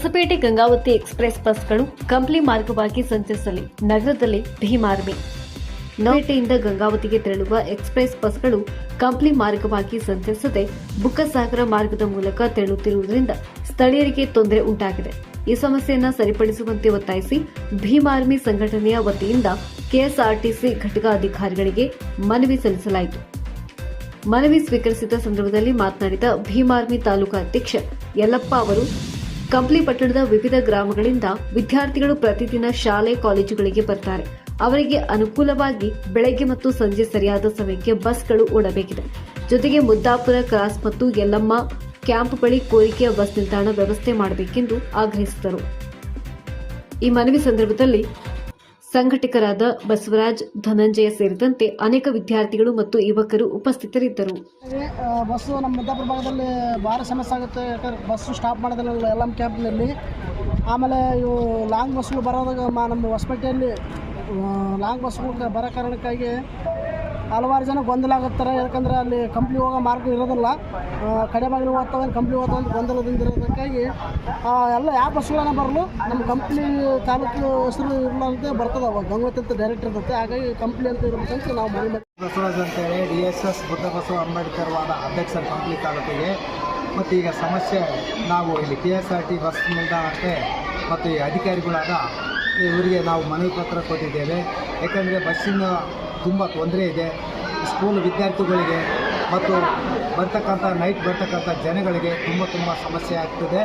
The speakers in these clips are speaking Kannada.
ಹೊಸಪೇಟೆ ಗಂಗಾವತಿ ಎಕ್ಸ್ಪ್ರೆಸ್ ಬಸ್ಗಳು ಕಂಪ್ಲಿ ಮಾರ್ಗವಾಗಿ ಸಂಚರಿಸಲಿ. ನಗರದಲ್ಲಿ ಭೀಮಾರ್ಮಿ ನವಪೇಟೆಯಿಂದ ಗಂಗಾವತಿಗೆ ತೆರಳುವ ಎಕ್ಸ್ಪ್ರೆಸ್ ಬಸ್ಗಳು ಕಂಪ್ಲಿ ಮಾರ್ಗವಾಗಿ ಸಂಚರಿಸದೆ ಬುಕ್ಕಸಾಗರ ಮಾರ್ಗದ ಮೂಲಕ ತೆರಳುತ್ತಿರುವುದರಿಂದ ಸ್ಥಳೀಯರಿಗೆ ತೊಂದರೆ ಉಂಟಾಗಿದೆ. ಈ ಸಮಸ್ಯೆಯನ್ನು ಸರಿಪಡಿಸುವಂತೆ ಒತ್ತಾಯಿಸಿ ಭೀಮಾರ್ಮಿ ಸಂಘಟನೆಯ ವತಿಯಿಂದ ಕೆಎಸ್ಆರ್ಟಿಸಿ ಘಟಕ ಅಧಿಕಾರಿಗಳಿಗೆ ಮನವಿ ಸಲ್ಲಿಸಲಾಯಿತು. ಮನವಿ ಸ್ವೀಕರಿಸಿದ ಸಂದರ್ಭದಲ್ಲಿ ಮಾತನಾಡಿದ ಭೀಮಾರ್ಮಿ ತಾಲೂಕಾ ಅಧ್ಯಕ್ಷ ಯಲ್ಲಪ್ಪ ಅವರು ಕಂಪ್ಲಿ ಪಟ್ಟಣದ ವಿವಿಧ ಗ್ರಾಮಗಳಿಂದ ವಿದ್ಯಾರ್ಥಿಗಳು ಪ್ರತಿದಿನ ಶಾಲೆ, ಕಾಲೇಜುಗಳಿಗೆ ಬರ್ತಾರೆ. ಅವರಿಗೆ ಅನುಕೂಲವಾಗಿ ಬೆಳಗ್ಗೆ ಮತ್ತು ಸಂಜೆ ಸರಿಯಾದ ಸಮಯಕ್ಕೆ ಬಸ್ಗಳು ಓಡಬೇಕಿದೆ. ಜೊತೆಗೆ ಮುದ್ದಾಪುರ ಕ್ರಾಸ್ ಮತ್ತು ಯಲ್ಲಮ್ಮ ಕ್ಯಾಂಪ್ ಬಳಿ ಕೋರಿಕೆಯ ಬಸ್ ನಿಲ್ದಾಣ ವ್ಯವಸ್ಥೆ ಮಾಡಬೇಕೆಂದು ಆಗ್ರಹಿಸಿದರು. ಈ ಮನವಿ ಸಂದರ್ಭದಲ್ಲಿ ಸಂಘಟಕರಾದ ಬಸವರಾಜ್, ಧನಂಜಯ ಸೇರಿದಂತೆ ಅನೇಕ ವಿದ್ಯಾರ್ಥಿಗಳು ಮತ್ತು ಯುವಕರು ಉಪಸ್ಥಿತರಿದ್ದರು. ಬಸ್ಸು ನಮ್ಮ ಮುದ್ದಾಪುರ ಭಾಗದಲ್ಲಿ ಭಾರಿ ಸಮಸ್ಯೆ ಆಗುತ್ತೆ. ಯಾಕಂದ್ರೆ ಬಸ್ಸು ಸ್ಟಾಪ್ ಮಾಡೋದಿಲ್ಲ ಎಲ್ಲ ಕ್ಯಾಬ್ನಲ್ಲಿ ಆಮೇಲೆ ಇವು ಲಾಂಗ್ ಬಸ್ಗಳು ಬರೋದಾಗ ನಮ್ಮ ಹೊಸಪೇಟೆಯಲ್ಲಿ ಲಾಂಗ್ ಬಸ್ಗಳು ಬರೋ ಕಾರಣಕ್ಕಾಗಿ ಹಲವಾರು ಜನ ಗೊಂದಲ ಆಗುತ್ತಾರೆ ಯಾಕಂದರೆ ಅಲ್ಲಿ ಕಂಪ್ನಿ ಹೋಗೋ ಮಾರ್ಗ ಇರೋದಿಲ್ಲ. ಕಡೆ ಬಾಗಿಲು ಓದ್ತಾವೆ ಕಂಪ್ನಿ ಓದ್ತಾವೆ ಅಂತ ಗೊಂದಲದಿಂದ ಇರೋದಕ್ಕಾಗಿ ಎಲ್ಲ ಯಾವ ಬಸ್ಗಳನ್ನ ಬರಲು ನಮ್ಮ ಕಂಪ್ನಿ ತಾಲೂಕು ಹೆಸರು ಇರಲಾರ್ದೆ ಬರ್ತದೆ ಅವಾಗ. ಗಂಗೋತಿ ಅಂತ ಡೈರೆಕ್ಟ್ ಇರುತ್ತೆ ಹಾಗಾಗಿ ಕಂಪ್ನಿ ಅಂತ ಇರ್ಬೇಕಂತ ನಾವು ಮನೆ ಬಸವರಾಜ್ ಅಂತೇಳಿ D S S Buddhabasava Ambedkar ವಾದ ಅಧ್ಯಕ್ಷರ ಕಂಪ್ಲಿ ತಾಲೂಕಿಗೆ. ಮತ್ತು ಈಗ ಸಮಸ್ಯೆ, ನಾವು ಇಲ್ಲಿ K S R T bus ನಿಲ್ದಾಣಕ್ಕೆ ಮತ್ತು ಈ ಅಧಿಕಾರಿಗಳಾದ ಇವರಿಗೆ ನಾವು ಮನವಿ ಪತ್ರ ಕೊಟ್ಟಿದ್ದೇವೆ. ಯಾಕಂದರೆ ಬಸ್ಸಿನ ತುಂಬ ತೊಂದರೆ ಇದೆ. ಸ್ಕೂಲ್ ವಿದ್ಯಾರ್ಥಿಗಳಿಗೆ ಮತ್ತು ಬರ್ತಕ್ಕಂಥ ನೈಟ್ ಬರ್ತಕ್ಕಂಥ ಜನಗಳಿಗೆ ತುಂಬ ತುಂಬ ಸಮಸ್ಯೆ ಆಗ್ತದೆ.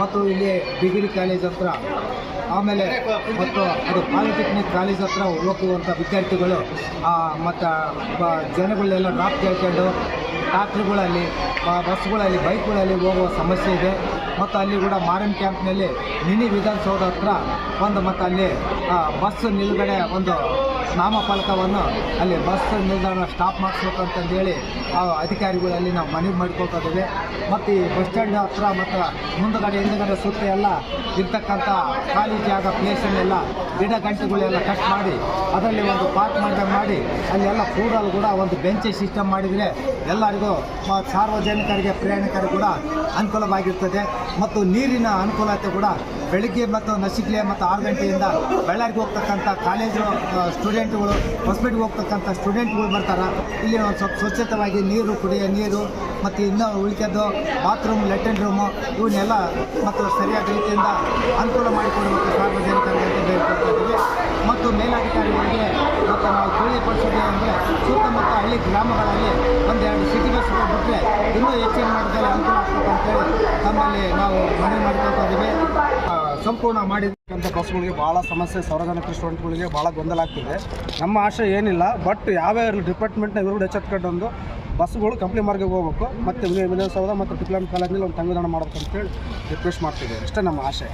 ಮತ್ತು ಇಲ್ಲಿ ಡಿಗ್ರಿ ಕಾಲೇಜ್ ಹತ್ರ ಆಮೇಲೆ ಮತ್ತು ಅದು ಪಾಲಿಟೆಕ್ನಿಕ್ ಕಾಲೇಜ್ ಹತ್ರ ಹೋಗುವಂಥ ವಿದ್ಯಾರ್ಥಿಗಳು ಮತ್ತು ಜನಗಳನ್ನೆಲ್ಲ ಡ್ರಾಪ್ ಕೇಳ್ಕೊಂಡು ರಾತ್ರಿಗಳಲ್ಲಿ ಬಸ್ಗಳಲ್ಲಿ ಬೈಕ್ಗಳಲ್ಲಿ ಹೋಗುವ ಸಮಸ್ಯೆ ಇದೆ. ಮತ್ತು ಅಲ್ಲಿ ಕೂಡ ಮಾರನ್ ಕ್ಯಾಂಪ್ನಲ್ಲಿ ಮಿನಿ ವಿಧಾನಸೌಧ ಹತ್ರ ಒಂದು ಮತ್ತು ಅಲ್ಲಿ ಬಸ್ ನಿಲುಗಡೆ ಒಂದು ನಾಮಫಲಕವನ್ನು ಅಲ್ಲಿ ಬಸ್ ನಿಲ್ದಾಣ ಸ್ಟಾಪ್ ಮಾಡಿಸ್ಬೇಕಂತಂದೇಳಿ ಆ ಅಧಿಕಾರಿಗಳಲ್ಲಿ ನಾವು ಮನವಿ ಮಾಡ್ಕೊಳ್ತಾ ಇದ್ದೇವೆ. ಮತ್ತು ಈ ಬಸ್ ಸ್ಟ್ಯಾಂಡ್ ಹತ್ರ ಮತ್ತು ಮುಂದುಗಡೆ ಹಿಂದುಗಡೆ ಸುತ್ತ ಎಲ್ಲ ಇರ್ತಕ್ಕಂಥ ಖಾಲಿ ಜಾಗ ಪ್ಲೇಸನ್ನೆಲ್ಲ ಗಿಡ ಗಂಟೆಗಳೆಲ್ಲ ಕಟ್ ಮಾಡಿ, ಅದರಲ್ಲಿ ಒಂದು ಪಾರ್ಕ್ ಮಾಡಿದಂಗೆ ಮಾಡಿ ಅಲ್ಲೆಲ್ಲ ಕೂಡಲು ಕೂಡ ಒಂದು ಬೆಂಚ್ ಸಿಸ್ಟಮ್ ಮಾಡಿದರೆ ಎಲ್ಲರಿಗೂ ಸಾರ್ವಜನಿಕರಿಗೆ, ಪ್ರಯಾಣಿಕರು ಕೂಡ ಅನುಕೂಲವಾಗಿರ್ತದೆ. ಮತ್ತು ನೀರಿನ ಅನುಕೂಲತೆ ಕೂಡ ಬೆಳಿಗ್ಗೆ ಮತ್ತು ನಸಿಕ್ಲೆ ಮತ್ತು ಆರು ಗಂಟೆಯಿಂದ ಬಳ್ಳಾರಿಗೆ ಹೋಗ್ತಕ್ಕಂಥ ಕಾಲೇಜು ಸ್ಟೂಡೆಂಟ್ಗಳು ಹೊಸಪೇಟೆಗೆ ಹೋಗ್ತಕ್ಕಂಥ ಸ್ಟೂಡೆಂಟ್ಗಳು ಬರ್ತಾರೆ. ಇಲ್ಲಿ ಒಂದು ಸ್ವಲ್ಪ ಸ್ವಚ್ಛತವಾಗಿ ನೀರು ಕುಡಿಯೋ, ನೀರು ಮತ್ತು ಇನ್ನೂ ಉಳಿಕೆದ್ದು ಬಾತ್ರೂಮ್ ಲೆಟ್ರಿನ್ ರೂಮು ಇವನ್ನೆಲ್ಲ ಮತ್ತು ಸರಿಯಾದ ರೀತಿಯಿಂದ ಅನುಕೂಲ ಮಾಡಿಕೊಡಬೇಕು ಸಾರ್ವಜನಿಕರಿಗೆ ಅಂತ ಮತ್ತು ಮೇಲಾಧಿಕಾರಿಗಳಿಗೆ ಮತ್ತು ನಾವು ತಿಳಿಯಪಡಿಸೋದು ಅಂದರೆ ಸುತ್ತಮುತ್ತ ಹಳ್ಳಿ ಗ್ರಾಮಗಳಲ್ಲಿ ಒಂದೆರಡು ಸಿಟಿ ಬಿಟ್ಟರೆ ಇನ್ನೂ ಹೆಚ್ಚಿನ ಮಟ್ಟದಲ್ಲಿ ಅನುಕೂಲ ಆಗ್ತದೆ ಅಂತೇಳಿ ತಮ್ಮಲ್ಲಿ ನಾವು ಮನವಿ ಮಾಡ್ಕೊಳ್ತಾ ಇದ್ದೀವಿ. ಸಂಪೂರ್ಣ ಮಾಡಿದಂಥ ಬಸ್ಗಳಿಗೆ ಭಾಳ ಸಮಸ್ಯೆ ಸಾರ್ವಜನಿಕ ಸ್ಟೂಡೆಂಟ್ಗಳಿಗೆ ಭಾಳ ಗೊಂದಲ ಆಗ್ತಿದೆ. ನಮ್ಮ ಆಶೆ ಏನಿಲ್ಲ, ಬಟ್ ಯಾವ್ಯಾವ ಡಿಪಾರ್ಟ್ಮೆಂಟ್ನ ಇವರು ಎಚ್ಚೆತ್ಕೊಂಡು ಒಂದು ಬಸ್ಗಳು ಕಂಪ್ನಿ ಮಾರ್ಗಕ್ಕೆ ಹೋಗ್ಬೇಕು. ಮತ್ತು ವಿಧಾನಸೌಧ ಮತ್ತು ಟಿಕ್ಲಾನ್ ಕಾಲೇಜಿನಲ್ಲಿ ಒಂದು ತಂಗುದಾಣ ಮಾಡ್ಬೇಕು ಅಂತೇಳಿ ರಿಕ್ವೆಸ್ಟ್ ಮಾಡ್ತಿದ್ದೇವೆ. ಅಷ್ಟೇ ನಮ್ಮ ಆಶೆ.